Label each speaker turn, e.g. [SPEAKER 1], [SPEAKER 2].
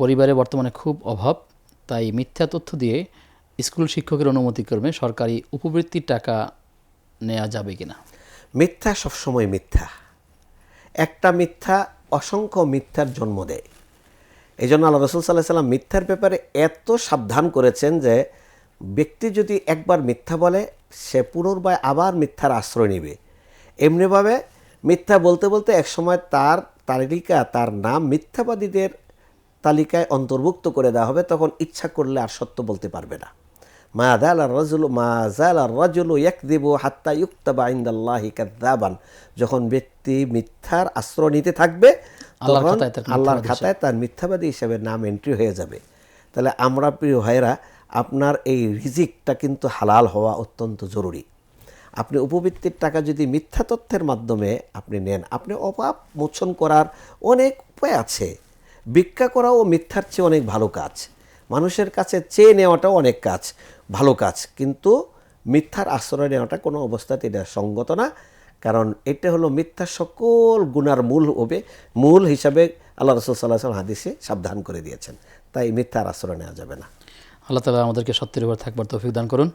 [SPEAKER 1] পরিবারে বর্তমানে খুব অভাব, তাই মিথ্যা তথ্য দিয়ে স্কুল শিক্ষকের অনুমতিক্রমে সরকারি উপবৃত্তির টাকা নেওয়া যাবে কিনা?
[SPEAKER 2] মিথ্যা সবসময় মিথ্যা। একটা মিথ্যা অসংখ্য মিথ্যার জন্ম দেয়। এই জন্য আল্লাহ রসুল সাল্লাহ সাল্লাম মিথ্যার ব্যাপারে এত সাবধান করেছেন যে ব্যক্তি যদি একবার মিথ্যা বলে, সে পুনর্বার আবার মিথ্যার আশ্রয় নেবে। এমনিভাবে মিথ্যা বলতে বলতে একসময় তার তালিকা, তার নাম মিথ্যাবাদীদের তালিকায় অন্তর্ভুক্ত করে দেওয়া হবে তখন ইচ্ছা করলে আর সত্য বলতে পারবে না। মা জাল আর রাজুল মা জাল আর রাজুল ইয়াকদিব হাত্তা ইউক্তাবা ইন্দাল্লাহি কাদ্দাবান যখন ব্যক্তি মিথ্যার আশ্রয় নিতে থাকবে
[SPEAKER 1] আল্লাহর
[SPEAKER 2] তখন
[SPEAKER 1] খাতায় তার
[SPEAKER 2] আল্লাহর
[SPEAKER 1] মিথ্যাবাদী
[SPEAKER 2] খাতায় তার মিথ্যাবাদী হিসেবে নাম এন্ট্রি হয়ে যাবে। তাহলে আমরা প্রিয় ভাইরা আপনার এই রিজিকটা কিন্তু হালাল হওয়া অত্যন্ত জরুরি। আপনি উপবৃত্তির টাকা যদি মিথ্যা তথ্যের মাধ্যমে আপনি নেন আপনি অভাব মোচন করার অনেক উপায় আছে। ভিক্ষা করাও মিথ্যার চেয়ে অনেক ভালো কাজ। মানুষের কাছে চেয়ে নেওয়াটাও অনেক কাজ, ভালো কাজ। কিন্তু মিথ্যার আশ্রয় নেওয়াটা কোনো অবস্থাতে এটা সঙ্গত না, কারণ এটা হলো মিথ্যা সকল গুণার মূল হবে, মূল হিসাবে আল্লাহ রসুল সাল্লাহ হাদিসে সাবধান করে দিয়েছেন। তাই মিথ্যার আশ্রয় নেওয়া যাবে না।
[SPEAKER 1] আল্লাহ তালা আমাদেরকে সত্যের উপর থাকবার তৌফিক দান করুন।